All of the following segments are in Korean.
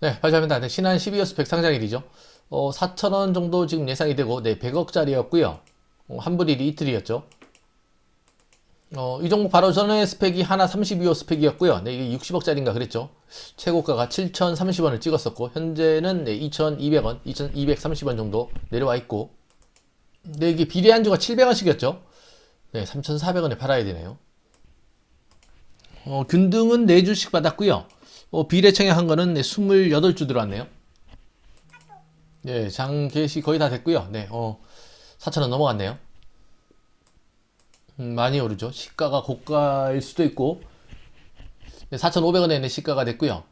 네, 발표합니다. 네, 신한 12호 스펙 상장일이죠. 어, 4,000원 정도 지금 예상이 되고, 네, 100억짜리였고요. 어, 환불일이 이틀이었죠. 어, 이 종목 바로 전에 스펙이 하나 32호 스펙이었고요. 네, 이게 60억짜리인가 그랬죠. 최고가가 7,030원을 찍었었고, 현재는 네, 2,200원, 2,230원 정도 내려와 있고, 네, 이게 비례 안주가 700원씩이었죠. 네, 3,400원에 팔아야 되네요. 어, 균등은 4주씩 받았고요. 어, 비례 청약한 거는 네, 28주 들어왔네요. 네, 장 개시 거의 다 됐고요. 네, 어, 4,000원 넘어갔네요. 음, 많이 오르죠. 시가가 고가일 수도 있고, 네, 4,500원에 네, 시가가 됐고요.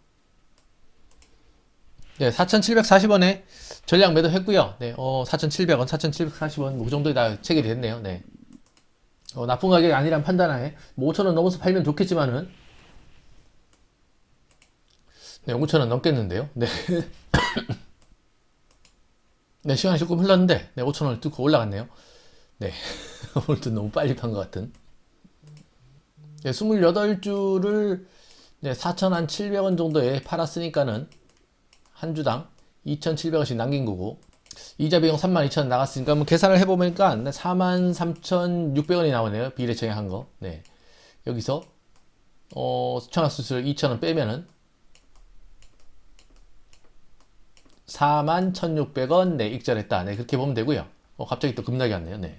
네, 4,740원에 전량 매도 했고요. 네, 어, 4,700원, 4,740원, 뭐, 그 정도에 다 체결이 됐네요. 네. 어, 나쁜 가격이 아니란 판단하에, 뭐, 5,000원 넘어서 팔면 좋겠지만은, 네, 5,000원 넘겠는데요. 네. 네, 시간이 조금 흘렀는데, 네, 5,000원을 뚫고 올라갔네요. 네. 오늘도 너무 빨리 판 것 같은. 네, 28주를 네, 4,700원 정도에 팔았으니까는 한 주당 2,700원씩 남긴 거고 이자 비용 32,000원 나갔으니까 뭐 계산을 해보니까 43,600원이 나오네요. 비례청에 한 거. 네. 여기서 어, 수천학수술 2,000원 빼면은 41,600원 네, 익절했다. 네, 그렇게 보면 되고요. 어, 갑자기 또 급락이 왔네요. 네.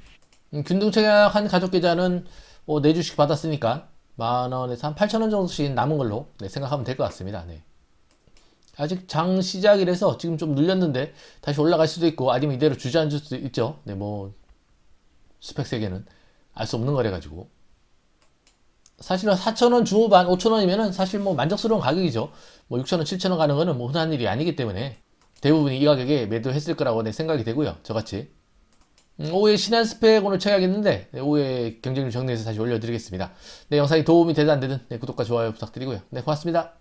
음, 균등청약한 가족 계좌는 어, 4주씩 받았으니까 만원에서 한 8천원 정도씩 남은 걸로 네, 생각하면 될 것 같습니다. 네. 아직 장 시작이라서 지금 좀 눌렸는데 다시 올라갈 수도 있고 아니면 이대로 주저앉을 수도 있죠. 네, 뭐 스펙 세계는 알 수 없는 거래 가지고 사실은 4,000원 중후반 5,000원이면은 사실 뭐 만족스러운 가격이죠. 뭐 6,000원, 7,000원 가는 거는 뭐 흔한 일이 아니기 때문에 대부분이 이 가격에 매도했을 거라고 내 생각이 되고요. 저같이 음, 오후에 신한 스펙 오늘 쳐야겠는데 네, 오후에 경쟁률 정리해서 다시 올려드리겠습니다. 네, 영상이 도움이 되든 안 되든 네, 구독과 좋아요 부탁드리고요. 네, 고맙습니다.